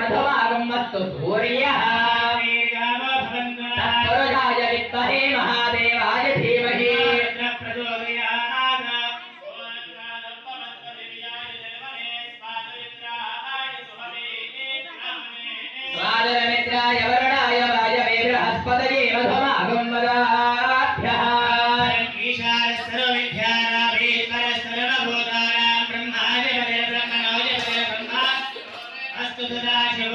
మధుమాగమ్మస్తు సూర్య. తత్పరుజాయ విద్మహే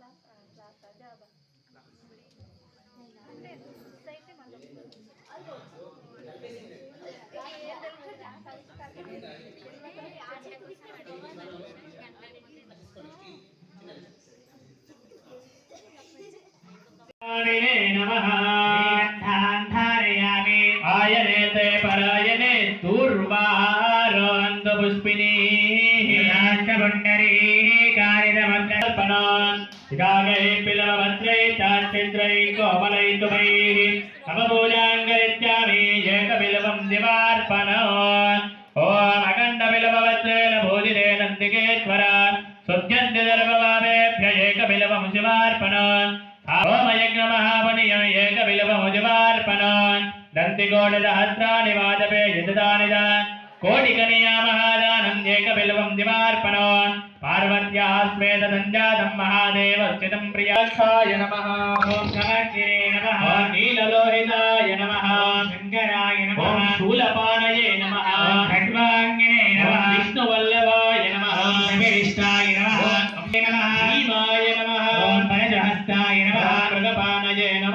class class అదే అంటే మిస్ అయితే మళ్ళీ ధారయామి ఆయనే తే పరాయనే తూర్వారోంద పుష్పిణీ రాష్ట్రపుండరీ కారిదమర్పణాన్ శిఖాగై పిలవత్రై చాచిత్రై కోమలై తుమై సమపూజాంగరిత్యామి ఏకబిలవం దివార్పణ ఓం అఖండ శివార్పణ వాజపే కోటికనయా మహాదానం ఏకబిల్వం దివార్పణో పార్వత్యా స్వేదంజాతం మహాదేవస్థితం ప్రియాక్షాయ నమ ఓం నమగిరే నమ ఓం నీలలోహితాయ నమ ఓం శంకరాయ నమ ఓం శూలపాణయే నమ ఓం ఖడ్వాంగినే నమ విష్ణువల్లభాయ నమ ఓం భీమాయ నమ పరజహస్తాయ నమ మృగపాణయే నమ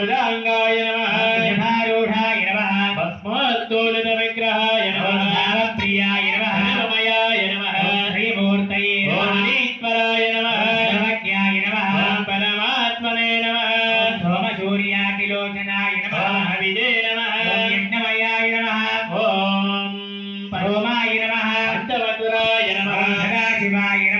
మృదాంగాయ నమఃారూఢాయ నమః. భస్మోత్తోలిత విగ్రహాయ నమః. నామప్రియాయ నమః. రమయాయ నమః. శ్రీమూర్తయే భువనేశ్వరాయ నమః. సర్వజ్ఞాయ నమః. పరమాత్మనే నమः. సోమశూర్యాకిలోచనాయ నమః. హవిదే నమః. యజ్ఞమయాయ నమః. ఓం పరోమాయ నమః. అంతవతురాయ నమః. సదాశివాయ నమః.